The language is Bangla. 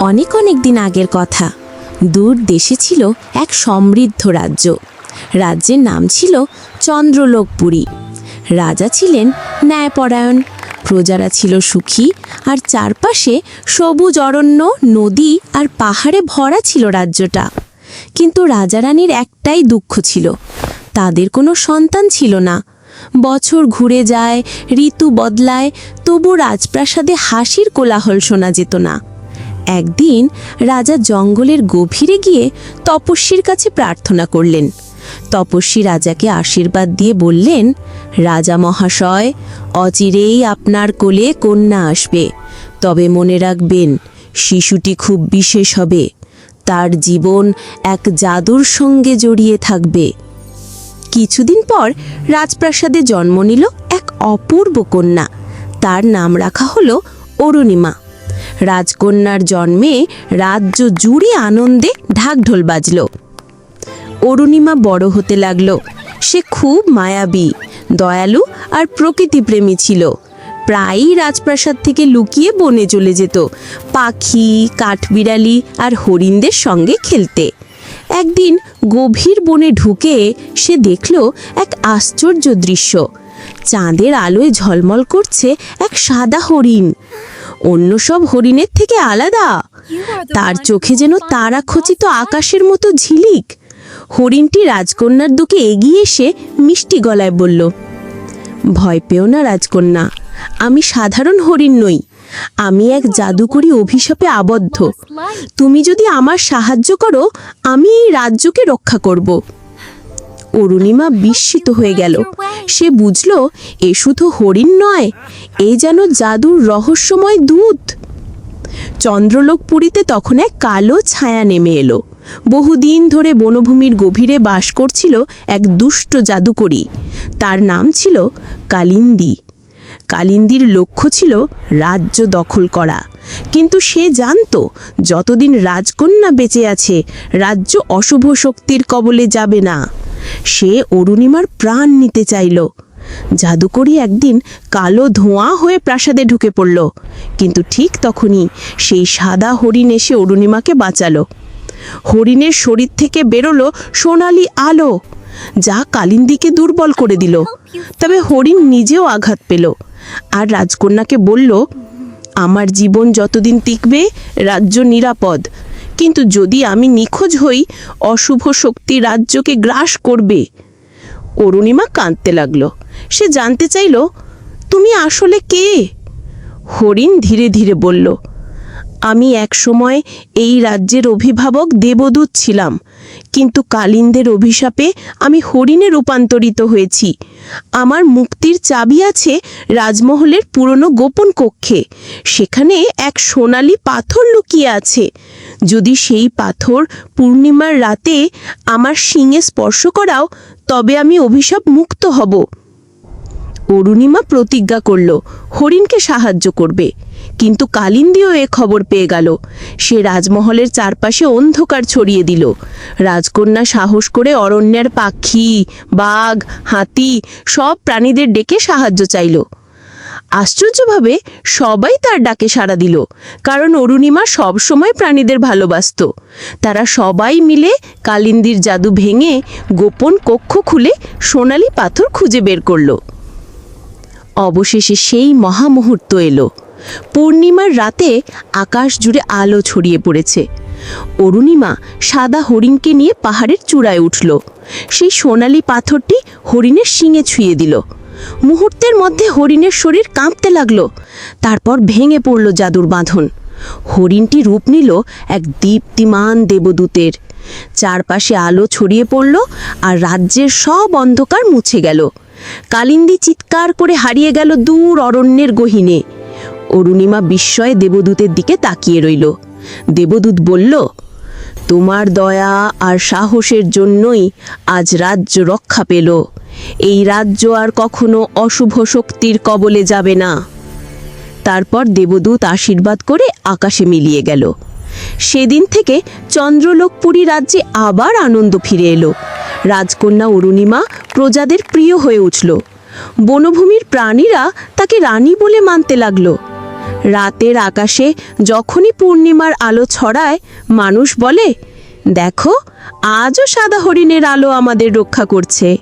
অনেক অনেক দিন আগের কথা। দূর দেশে ছিল এক সমৃদ্ধ রাজ্য। রাজ্যের নাম ছিল চন্দ্রলোকপুরী। রাজা ছিলেন ন্যায়পরায়ণ, প্রজারা ছিল সুখী, আর চারপাশে সবুজ অরণ্য, নদী আর পাহাড়ে ভরা ছিল রাজ্যটা। কিন্তু রাজারানীর একটাই দুঃখ ছিল। তাদের কোনো সন্তান ছিল না। বছর ঘুরে যায়, ঋতু বদলায়, তবু রাজপ্রাসাদে হাসির কোলাহল শোনা যেত না। একদিন রাজা জঙ্গলের গভীরে গিয়ে তপস্বীর কাছে প্রার্থনা করলেন। তপস্বী রাজাকে আশীর্বাদ দিয়ে বললেন, রাজা মহাশয়, অচিরেই আপনার কোলে কন্যা আসবে। তবে মনে রাখবেন, শিশুটি খুব বিশেষ হবে। তার জীবন এক জাদুর সঙ্গে জড়িয়ে থাকবে। কিছুদিন পর রাজপ্রাসাদে জন্ম নিল এক অপূর্ব কন্যা। তার নাম রাখা হলো অরুণিমা। রাজকন্যার জন্মে রাজ্য জুড়ে আনন্দে ঢাকঢোল বাজল। অরুণিমা বড় হতে লাগল। সে খুব মায়াবী, দয়ালু আর প্রকৃতিপ্রেমী ছিল। প্রায়ই রাজপ্রাসাদ থেকে লুকিয়ে বনে চলে যেত। পাখি, কাঠবিড়ালি আর হরিণদের সঙ্গে খেলতে। একদিন গভীর বনে ঢুকে সে দেখল এক আশ্চর্য দৃশ্য। চাঁদের আলোয় ঝলমল করছে এক সাদা হরিণ। অন্য সব হরিণের থেকে আলাদা। তার চোখে যেন তারা খচিত আকাশের মতো ঝিলিক। হরিণটি রাজকন্যার দিকে এগিয়ে এসে মিষ্টি গলায় বলল ভয় পেও না রাজকন্যা আমি সাধারণ হরিণ নই। আমি এক জাদুকরী অভিশাপে আবদ্ধ। তুমি যদি আমার সাহায্য করো আমি এই রাজ্যকে রক্ষা করব। অরুণিমা বিস্মিত হয়ে গেল। সে বুঝল, এ শুধু হরিণ নয়, এ যেন জাদুর রহস্যময় দূত। চন্দ্রলোকপুরীতে তখন এক কালো ছায়া নেমে এলো। বহুদিন ধরে বনভূমির গভীরে বাস করছিল এক দুষ্ট জাদুকরী। তার নাম ছিল কালিন্দী। কালিন্দির লক্ষ্য ছিল রাজ্য দখল করা। কিন্তু সে জানতো, যতদিন রাজকন্যা বেঁচে আছে, রাজ্য অশুভ শক্তির কবলে যাবে না। সে অরুণিমার প্রাণ নিতে চাইল। জাদুকরি একদিন কালো ধোঁয়া হয়ে প্রাসাদে ঢুকে পড়ল। কিন্তু ঠিক তখনই সেই সাদা হরিণ এসে অরুণিমাকে বাঁচালো। হরিণের শরীর থেকে বেরোলো সোনালি আলো যা কালিন্দিকে দুর্বল করে দিল। তবে হরিণ নিজেও আঘাত পেল আর রাজকন্যাকে বলল আমার জীবন যতদিন টিকবে রাজ্য নিরাপদ। কিন্তু যদি আমি নিখোঁজ হই, অশুভ শক্তি রাজ্যকে গ্রাস করবে। অরুণিমা কাঁদতে লাগল। সে জানতে চাইল, তুমি আসলে কে? হরিণ ধীরে ধীরে বলল, আমি একসময় এই রাজ্যের অভিভাবক দেবদূত ছিলাম, কিন্তু কালিন্দের অভিশাপে আমি হরিণে রূপান্তরিত হয়েছি। আমার মুক্তির চাবি আছে রাজমহলের পুরনো গোপন কক্ষে। সেখানে এক সোনালি পাথর লুকিয়ে আছে। যদি সেই পাথর পূর্ণিমার রাতে আমার শিঙে স্পর্শ করাও, তবে আমি অভিশাপ মুক্ত হব। অরুণিমা প্রতিজ্ঞা করল, হরিণকে সাহায্য করবে। কিন্তু কালিন্দিও এ খবর পেয়ে গেল। সে রাজমহলের চারপাশে অন্ধকার ছড়িয়ে দিল। রাজকন্যা সাহস করে অরণ্যের পাখি, বাঘ, হাতি সব প্রাণীদের ডেকে সাহায্য চাইল। আশ্চর্যভাবে সবাই তার ডাকে সাড়া দিল, কারণ অরুণিমা সবসময় প্রাণীদের ভালোবাসত। তারা সবাই মিলে কালিন্দির জাদু ভেঙে গোপন কক্ষ খুলে সোনালি পাথর খুঁজে বের করল। অবশেষে সেই মহামুহূর্ত এলো। পূর্ণিমার রাতে আকাশ জুড়ে আলো ছড়িয়ে পড়েছে। অরুণিমা সাদা হরিণকে নিয়ে পাহাড়ের চূড়ায় উঠল। সেই সোনালি পাথরটি হরিণের শিঙে ছুঁয়ে দিল। মুহূর্তের মধ্যে হরিণের শরীর কাঁপতে লাগল। তারপর ভেঙে পড়ল জাদুর বাঁধন। হরিণটি রূপ নিল এক দীপ্তিমান দেবদূতের। চারপাশে আলো ছড়িয়ে পড়ল আর রাজ্যের সব অন্ধকার মুছে গেল। কালিন্দি চিৎকার করে হারিয়ে গেল দূর অরণ্যের গহিনে। অরুণিমা বিস্ময়ে দেবদূতের দিকে তাকিয়ে রইল। দেবদূত বলল তোমার দয়া আর সাহসের জন্যই আজ রাজ্য রক্ষা পেল। এই রাজ্য আর কখনো অশুভ শক্তির কবলে যাবে না। তারপর দেবদূত আশীর্বাদ করে আকাশে মিলিয়ে গেল। সেদিন থেকে চন্দ্রলোকপুরী রাজ্যে আবার আনন্দ ফিরে এলো। রাজকন্যা অরুণিমা প্রজাদের প্রিয় হয়ে উঠল। বনভূমির প্রাণীরা তাকে রানী বলে মানতে লাগল। রাতের আকাশে যখনই পূর্ণিমার আলো ছড়ায়, মানুষ বলে, দেখো, আজও সাদা হরিণের আলো আমাদের রক্ষা করছে।